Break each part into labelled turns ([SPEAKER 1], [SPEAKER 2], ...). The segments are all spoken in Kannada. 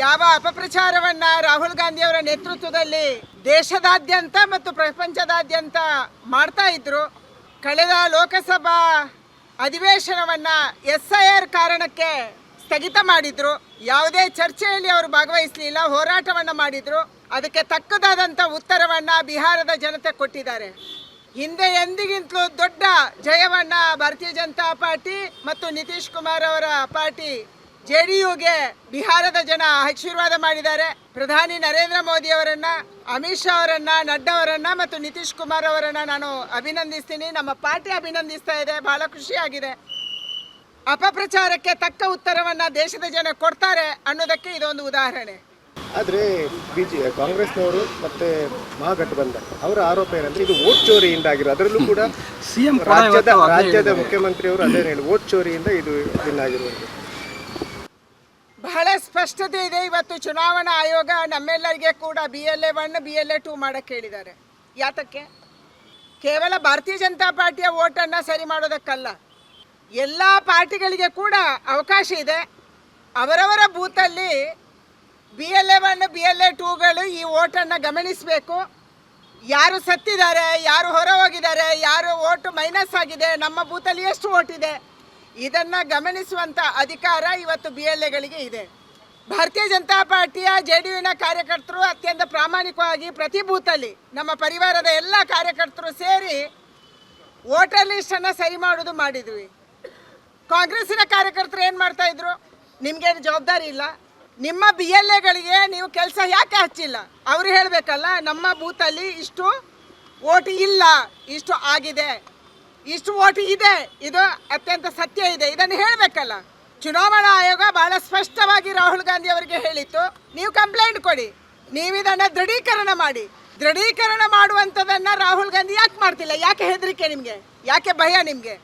[SPEAKER 1] ಯಾವ ಅಪಪ್ರಚಾರವನ್ನ ರಾಹುಲ್ ಗಾಂಧಿ ಅವರ ನೇತೃತ್ವದಲ್ಲಿ ದೇಶದಾದ್ಯಂತ ಮತ್ತು ಪ್ರಪಂಚದಾದ್ಯಂತ ಮಾಡ್ತಾ ಇದ್ರು, ಕಳೆದ ಲೋಕಸಭಾ ಅಧಿವೇಶನವನ್ನ ಎಸ್ ಐ ಆರ್ ಕಾರಣಕ್ಕೆ ಸ್ಥಗಿತ ಮಾಡಿದ್ರು. ಯಾವುದೇ ಚರ್ಚೆಯಲ್ಲಿ ಅವರು ಭಾಗವಹಿಸಲಿಲ್ಲ, ಹೋರಾಟವನ್ನ ಮಾಡಿದ್ರು. ಅದಕ್ಕೆ ತಕ್ಕದಾದಂಥ ಉತ್ತರವನ್ನ ಬಿಹಾರದ ಜನತೆ ಕೊಟ್ಟಿದ್ದಾರೆ. ಹಿಂದೆ ಎಂದಿಗಿಂತಲೂ ದೊಡ್ಡ ಜಯವನ್ನ ಭಾರತೀಯ ಜನತಾ ಪಾರ್ಟಿ ಮತ್ತು ನಿತೀಶ್ ಕುಮಾರ್ ಅವರ ಪಾರ್ಟಿ ಜೆ ಡಿ ಯುಗೆ ಬಿಹಾರದ ಜನ ಆಶೀರ್ವಾದ ಮಾಡಿದ್ದಾರೆ. ಪ್ರಧಾನಿ ನರೇಂದ್ರ ಮೋದಿ ಅವರನ್ನ ಅಮಿತ್ ಶಾ ಅವರನ್ನ ನಡ್ಡಾ ಅವರನ್ನ ಮತ್ತು ನಿತೀಶ್ ಕುಮಾರ್ ಅವರನ್ನ ನಾನು ಅಭಿನಂದಿಸ್ತೀನಿ. ನಮ್ಮ ಪಾರ್ಟಿ ಅಭಿನಂದಿಸ್ತಾ ಇದೆ. ಬಹಳ ಖುಷಿಯಾಗಿದೆ ಅಪಪ್ರಚಾರಕ್ಕೆ ತಕ್ಕ ಉತ್ತರವನ್ನ ದೇಶದ ಜನ ಕೊಡ್ತಾರೆ ಅನ್ನೋದಕ್ಕೆ ಇದೊಂದು ಉದಾಹರಣೆ.
[SPEAKER 2] ಆದರೆ ಬಿ ಜೆ ಕಾಂಗ್ರೆಸ್ನವರು ಮತ್ತೆ ಮಹಾಗಠಬಂಧನ್ ಅವರ ಆರೋಪ ಏನಂದ್ರೆ ಇದು ವೋಟ್ ಚೋರಿಯಿಂದ ಆಗಿರೋ ಅದರಲ್ಲೂ ಕೂಡ
[SPEAKER 3] ಸಿಎಂ
[SPEAKER 2] ರಾಜ್ಯದ ರಾಜ್ಯದ ಮುಖ್ಯಮಂತ್ರಿಯವರು ಅದೇ ಹೇಳಿ ವೋಟ್ ಚೋರಿಯಿಂದ ಇದು ವಿನ್ ಆಗಿರುವುದು
[SPEAKER 1] ಬಹಳ ಸ್ಪಷ್ಟತೆ ಇದೆ. ಇವತ್ತು ಚುನಾವಣಾ ಆಯೋಗ ನಮ್ಮೆಲ್ಲರಿಗೆ ಕೂಡ B L A one B L A two ಮಾಡಕ್ಕೆ ಹೇಳಿದ್ದಾರೆ. ಯಾತಕ್ಕೆ? ಕೇವಲ ಭಾರತೀಯ ಜನತಾ ಪಾರ್ಟಿಯ ಓಟನ್ನು ಸರಿ ಮಾಡೋದಕ್ಕಲ್ಲ. ಎಲ್ಲ ಪಾರ್ಟಿಗಳಿಗೆ ಕೂಡ ಅವಕಾಶ ಇದೆ. ಅವರವರ ಬೂತಲ್ಲಿ B L A one B L A ಟೂಗಳು ಈ ಓಟನ್ನು ಗಮನಿಸಬೇಕು. ಯಾರು ಸತ್ತಿದ್ದಾರೆ, ಯಾರು ಹೊರ ಹೋಗಿದ್ದಾರೆ, ಯಾರು ಓಟು ಮೈನಸ್ ಆಗಿದೆ, ನಮ್ಮ ಬೂತಲ್ಲಿ ಎಷ್ಟು ಓಟ್ ಇದೆ? ಇದನ್ನು ಗಮನಿಸುವಂಥ ಅಧಿಕಾರ ಇವತ್ತು ಬಿ ಎಲ್ ಎಗಳಿಗೆ ಇದೆ. ಭಾರತೀಯ ಜನತಾ ಪಾರ್ಟಿಯ ಜೆ ಡಿ ಯುನ ಕಾರ್ಯಕರ್ತರು ಅತ್ಯಂತ ಪ್ರಾಮಾಣಿಕವಾಗಿ ಪ್ರತಿ ಬೂತಲ್ಲಿ ನಮ್ಮ ಪರಿವಾರದ ಎಲ್ಲ ಕಾರ್ಯಕರ್ತರು ಸೇರಿ ವೋಟರ್ ಲಿಸ್ಟನ್ನು ಸರಿ ಮಾಡೋದು ಮಾಡಿದ್ವಿ. ಕಾಂಗ್ರೆಸ್ಸಿನ ಕಾರ್ಯಕರ್ತರು ಏನು ಮಾಡ್ತಾ ಇದ್ರು? ನಿಮ್ಗೇನು ಜವಾಬ್ದಾರಿ ಇಲ್ಲ. ನಿಮ್ಮ ಬಿ ಎಲ್ ಎಗಳಿಗೆ ನೀವು ಕೆಲಸ ಯಾಕೆ ಹಚ್ಚಿಲ್ಲ? ಅವರು ಹೇಳಬೇಕಲ್ಲ, ನಮ್ಮ ಬೂತಲ್ಲಿ ಇಷ್ಟು ವೋಟ್ ಇಲ್ಲ, ಇಷ್ಟು ಆಗಿದೆ. ಇಷ್ಟು ಓಟ್ ಇದೆ. ಇದು ಅತ್ಯಂತ ಸತ್ಯ ಇದೆ. ಇದನ್ನು ಹೇಳಬೇಕಲ್ಲ. ಚುನಾವಣಾ ಆಯೋಗ ಬಹಳ ಸ್ಪಷ್ಟವಾಗಿ ರಾಹುಲ್ ಗಾಂಧಿ ಅವರಿಗೆ ಹೇಳಿತ್ತು. ನೀವು ಕಂಪ್ಲೇಂಟ್ ಕೊಡಿ. ನೀವು ಇದನ್ನು ದೃಢೀಕರಣ ಮಾಡಿ. ದೃಢೀಕರಣ ಮಾಡುವಂಥದ್ದನ್ನ ರಾಹುಲ್ ಗಾಂಧಿ ಯಾಕೆ ಮಾಡ್ತಿಲ್ಲ? ಯಾಕೆ ಹೆದರಿಕೆ ನಿಮಗೆ? ಯಾಕೆ ಭಯ ನಿಮಗೆ?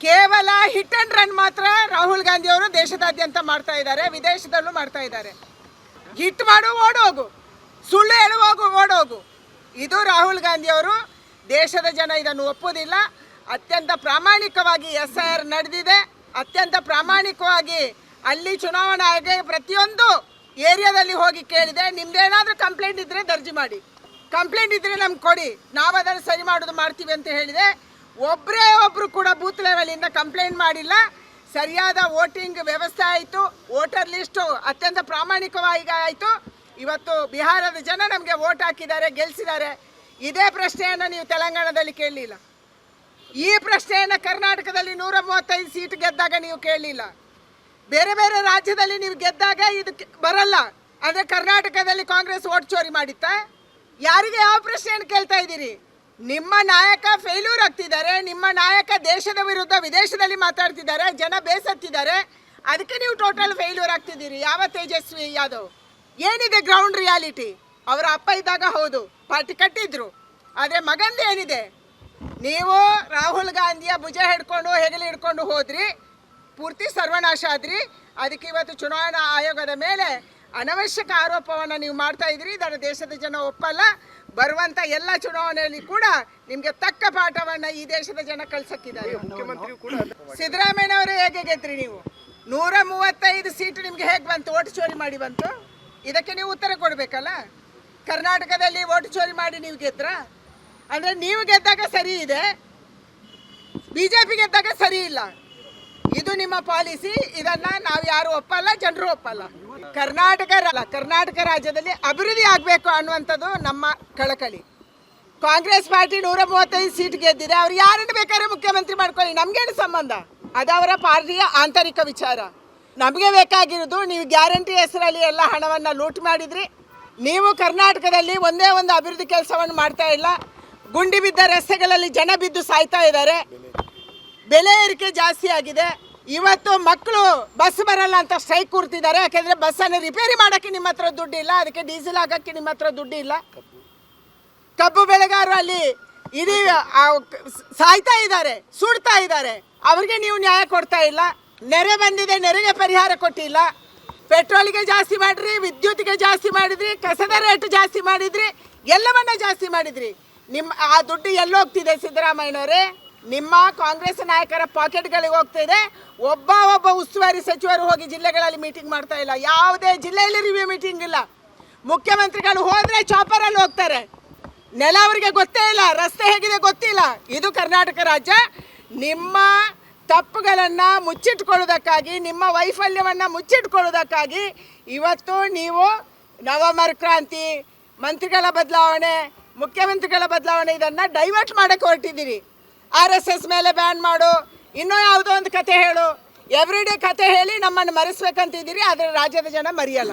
[SPEAKER 1] ಕೇವಲ ಹಿಟ್ ಅಂಡ್ ರನ್ ಮಾತ್ರ ರಾಹುಲ್ ಗಾಂಧಿ ಅವರು ದೇಶದಾದ್ಯಂತ ಮಾಡ್ತಾ ಇದ್ದಾರೆ. ವಿದೇಶದಲ್ಲೂ ಮಾಡ್ತಾ ಇದ್ದಾರೆ. ಹಿಟ್ ಮಾಡು, ಓಡೋಗು. ಸುಳ್ಳು ಹೇಳುವೋಗು ಓಡೋಗು. ಇದು ರಾಹುಲ್ ಗಾಂಧಿ ಅವರು ದೇಶದ ಜನ ಇದನ್ನು ಒಪ್ಪುವುದಿಲ್ಲ ಅತ್ಯಂತ ಪ್ರಾಮಾಣಿಕವಾಗಿ ಎಸ್ ಆರ್ ನಡೆದಿದೆ. ಅತ್ಯಂತ ಪ್ರಾಮಾಣಿಕವಾಗಿ ಅಲ್ಲಿ ಚುನಾವಣಾ ಆಯೋಗ ಪ್ರತಿಯೊಂದು ಏರಿಯಾದಲ್ಲಿ ಹೋಗಿ ಕೇಳಿದೆ. ನಿಮ್ದೇನಾದರೂ ಕಂಪ್ಲೇಂಟ್ ಇದ್ರೆ ದರ್ಜಿ ಮಾಡಿ. ಕಂಪ್ಲೇಂಟ್ ಇದ್ರೆ ನಮ್ಗೆ ಕೊಡಿ. ನಾವು ಅದನ್ನು ಸರಿ ಮಾಡೋದು ಮಾಡ್ತೀವಿ ಅಂತ ಹೇಳಿದೆ. ಒಬ್ಬರೇ ಒಬ್ಬರು ಕೂಡ ಬೂತ್ ಲೆವೆಲಿಂದ ಕಂಪ್ಲೇಂಟ್ ಮಾಡಿಲ್ಲ. ಸರಿಯಾದ ವೋಟಿಂಗ್ ವ್ಯವಸ್ಥೆ ಆಯಿತು. ವೋಟರ್ ಲಿಸ್ಟು ಅತ್ಯಂತ ಪ್ರಾಮಾಣಿಕವಾಗಿ ಆಯಿತು. ಇವತ್ತು ಬಿಹಾರದ ಜನ ನಮಗೆ ವೋಟ್ ಹಾಕಿದ್ದಾರೆ ಗೆಲ್ಲಿಸಿದ್ದಾರೆ ಇದೇ ಪ್ರಶ್ನೆಯನ್ನು ನೀವು ತೆಲಂಗಾಣದಲ್ಲಿ ಕೇಳಲಿಲ್ಲ. ಈ ಪ್ರಶ್ನೆಯನ್ನು ಕರ್ನಾಟಕದಲ್ಲಿ ನೂರ ಮೂವತ್ತೈದು ಸೀಟ್ ಗೆದ್ದಾಗ ನೀವು ಕೇಳಲಿಲ್ಲ. ಬೇರೆ ಬೇರೆ ರಾಜ್ಯದಲ್ಲಿ ನೀವು ಗೆದ್ದಾಗ ಇದು ಬರಲ್ಲ. ಅಂದರೆ ಕರ್ನಾಟಕದಲ್ಲಿ ಕಾಂಗ್ರೆಸ್ ಓಟ್ ಚೋರಿ ಮಾಡಿತ್ತಾ? ಯಾರಿಗೆ ಯಾವ ಪ್ರಶ್ನೆಯನ್ನು ಕೇಳ್ತಾ ಇದ್ದೀರಿ? ನಿಮ್ಮ ನಾಯಕ ಫೇಲ್ಯೂರ್ ಆಗ್ತಿದ್ದಾರೆ, ನಿಮ್ಮ ನಾಯಕ ದೇಶದ ವಿರುದ್ಧ ವಿದೇಶದಲ್ಲಿ ಮಾತಾಡ್ತಿದ್ದಾರೆ, ಜನ ಬೇಸತ್ತಿದ್ದಾರೆ. ಅದಕ್ಕೆ ನೀವು ಟೋಟಲ್ ಫೇಲ್ಯೂರ್ ಆಗ್ತಿದ್ದೀರಿ. ಯಾವ ತೇಜಸ್ವಿ ಯಾದವ್? ಏನಿದೆ ಗ್ರೌಂಡ್ ರಿಯಾಲಿಟಿ ಅವರ ಅಪ್ಪ ಇದ್ದಾಗ ಹೌದು, ಪಾರ್ಟಿ ಕಟ್ಟಿದ್ರು. ಆದರೆ ಮಗಂದು ಏನಿದೆ? ನೀವು ರಾಹುಲ್ ಗಾಂಧಿಯ ಭುಜ ಹಿಡ್ಕೊಂಡು ಹೆಗಲು ಹಿಡ್ಕೊಂಡು ಹೋದ್ರಿ ಪೂರ್ತಿ ಸರ್ವನಾಶ ಆದ್ರಿ. ಅದಕ್ಕೆ ಇವತ್ತು ಚುನಾವಣಾ ಆಯೋಗದ ಮೇಲೆ ಅನವಶ್ಯಕ ಆರೋಪವನ್ನು ನೀವು ಮಾಡ್ತಾ ಇದ್ರಿ ಇದನ್ನು ದೇಶದ ಜನ ಒಪ್ಪಲ್ಲ. ಬರುವಂತ ಎಲ್ಲ ಚುನಾವಣೆಯಲ್ಲಿ ಕೂಡ ನಿಮಗೆ ತಕ್ಕ ಪಾಠವನ್ನ ಈ ದೇಶದ ಜನ ಕಳ್ಸಕ್ಕಿದ್ದಾರೆ. ಸಿದ್ದರಾಮಯ್ಯನವರು ಹೇಗೆ ಗೆದ್ರಿ ನೀವು? ನೂರ ಮೂವತ್ತೈದು ಸೀಟ್ ನಿಮ್ಗೆ ಹೇಗೆ ಬಂತು? ಓಟು ಚೋರಿ ಮಾಡಿ ಬಂತು? ಇದಕ್ಕೆ ನೀವು ಉತ್ತರ ಕೊಡಬೇಕಲ್ಲ? ಕರ್ನಾಟಕದಲ್ಲಿ ಓಟು ಚೋರಿ ಮಾಡಿ ನೀವು ಗೆದ್ರಾ? ಅಂದರೆ ನೀವು ಗೆದ್ದಾಗ ಸರಿ ಇದೆ ಬಿ ಜೆ ಪಿ ಗೆದ್ದಾಗ ಸರಿ ಇಲ್ಲ. ಇದು ನಿಮ್ಮ ಪಾಲಿಸಿ, ಇದನ್ನ ನಾವು ಯಾರು ಒಪ್ಪಲ್ಲ, ಜನರು ಒಪ್ಪಲ್ಲ. ಕರ್ನಾಟಕ ಕರ್ನಾಟಕ ರಾಜ್ಯದಲ್ಲಿ ಅಭಿವೃದ್ಧಿ ಆಗಬೇಕು ಅನ್ನುವಂಥದ್ದು ನಮ್ಮ ಕಳಕಳಿ. ಕಾಂಗ್ರೆಸ್ ಪಾರ್ಟಿ ನೂರ ಮೂವತ್ತೈದು ಸೀಟ್ ಗೆದ್ದಿದೆ, ಅವ್ರು ಯಾರನ್ನು ಬೇಕಾದ್ರೆ ಮುಖ್ಯಮಂತ್ರಿ ಮಾಡ್ಕೊಳ್ಳಿ, ನಮ್ಗೇನು ಸಂಬಂಧ? ಅದು ಅವರ ಪಾರ್ಟಿಯ ಆಂತರಿಕ ವಿಚಾರ. ನಮಗೆ ಬೇಕಾಗಿರೋದು ನೀವು ಗ್ಯಾರಂಟಿ ಹೆಸರಲ್ಲಿ ಎಲ್ಲ ಹಣವನ್ನು ಲೂಟ್ ಮಾಡಿದ್ರಿ, ನೀವು ಕರ್ನಾಟಕದಲ್ಲಿ ಒಂದೇ ಒಂದು ಅಭಿವೃದ್ಧಿ ಕೆಲಸವನ್ನು ಮಾಡ್ತಾ ಇಲ್ಲ ಗುಂಡಿ ಬಿದ್ದ ರಸ್ತೆಗಳಲ್ಲಿ ಜನ ಬಿದ್ದು ಸಾಯ್ತಾ ಇದ್ದಾರೆ. ಬೆಲೆ ಏರಿಕೆ ಜಾಸ್ತಿ ಆಗಿದೆ. ಇವತ್ತು ಮಕ್ಕಳು ಬಸ್ ಬರಲ್ಲ ಅಂತ ಸ್ಟ್ರೈಕ್ ಕೂರ್ತಿದ್ದಾರೆ. ಯಾಕೆಂದ್ರೆ ಬಸ್ಸನ್ನು ರಿಪೇರಿ ಮಾಡೋಕ್ಕೆ ನಿಮ್ಮ ಹತ್ರ ದುಡ್ಡಿಲ್ಲ. ಅದಕ್ಕೆ ಡೀಸೆಲ್ ಹಾಕಕ್ಕೆ ನಿಮ್ಮ ಹತ್ರ ದುಡ್ಡಿಲ್ಲ. ಕಬ್ಬು ಬೆಳೆಗಾರರು ಅಲ್ಲಿ ಆ, ಸಾಯ್ತಾ ಇದ್ದಾರೆ, ಸುಡ್ತಾ ಇದ್ದಾರೆ. ಅವ್ರಿಗೆ ನೀವು ನ್ಯಾಯ ಕೊಡ್ತಾ ಇಲ್ಲ. ನೆರೆ ಬಂದಿದೆ, ನೆರೆಗೆ ಪರಿಹಾರ ಕೊಟ್ಟಿಲ್ಲ. ಪೆಟ್ರೋಲ್ಗೆ ಜಾಸ್ತಿ ಮಾಡಿದ್ರಿ ವಿದ್ಯುತ್ಗೆ ಜಾಸ್ತಿ ಮಾಡಿದ್ರಿ, ಕಸದ ರೇಟ್ ಜಾಸ್ತಿ ಮಾಡಿದ್ರಿ, ಎಲ್ಲವನ್ನ ಜಾಸ್ತಿ ಮಾಡಿದ್ರಿ. ನಿಮ್ಮ ಆ ದುಡ್ಡು ಎಲ್ಲೋಗ್ತಿದೆ ಸಿದ್ದರಾಮಯ್ಯನವರೇ. ನಿಮ್ಮ ಕಾಂಗ್ರೆಸ್ ನಾಯಕರ ಪಾಕೆಟ್ಗಳಿಗೆ ಹೋಗ್ತಾ ಇದೆ ಒಬ್ಬ ಒಬ್ಬ ಉಸ್ತುವಾರಿ ಸಚಿವರು ಹೋಗಿ ಜಿಲ್ಲೆಗಳಲ್ಲಿ ಮೀಟಿಂಗ್ ಮಾಡ್ತಾ ಇಲ್ಲ. ಯಾವುದೇ ಜಿಲ್ಲೆಯಲ್ಲಿ ರಿವ್ಯೂ ಮೀಟಿಂಗ್ ಇಲ್ಲ. ಮುಖ್ಯಮಂತ್ರಿಗಳು ಹೋದರೆ ಚಾಪರಲ್ಲಿ ಹೋಗ್ತಾರೆ. ನೆಲ ಅವರಿಗೆ ಗೊತ್ತೇ ಇಲ್ಲ, ರಸ್ತೆ ಹೇಗಿದೆ ಗೊತ್ತಿಲ್ಲ. ಇದು ಕರ್ನಾಟಕ ರಾಜ್ಯ. ನಿಮ್ಮ ತಪ್ಪುಗಳನ್ನು ಮುಚ್ಚಿಟ್ಕೊಳ್ಳೋದಕ್ಕಾಗಿ, ನಿಮ್ಮ ವೈಫಲ್ಯವನ್ನು ಮುಚ್ಚಿಟ್ಕೊಳ್ಳೋದಕ್ಕಾಗಿ ಇವತ್ತು ನೀವು ನವಮರ್ ಕ್ರಾಂತಿ, ಮಂತ್ರಿಗಳ ಬದಲಾವಣೆ ಮುಖ್ಯಮಂತ್ರಿಗಳ ಬದಲಾವಣೆ ಇದನ್ನು ಡೈವರ್ಟ್ ಮಾಡೋಕ್ಕೆ ಹೊರಟಿದ್ದೀರಿ. ಆರ್ ಎಸ್ ಎಸ್ ಮೇಲೆ ಬ್ಯಾನ್ ಮಾಡು, ಇನ್ನೂ ಯಾವುದೋ ಒಂದು ಕತೆ ಹೇಳು. ಎವ್ರಿಡೇ ಕತೆ ಹೇಳಿ ನಮ್ಮನ್ನು ಮರೆಸ್ಬೇಕಂತಿದ್ದೀರಿ, ಆದರೆ ರಾಜ್ಯದ ಜನ ಮರೆಯಲ್ಲ.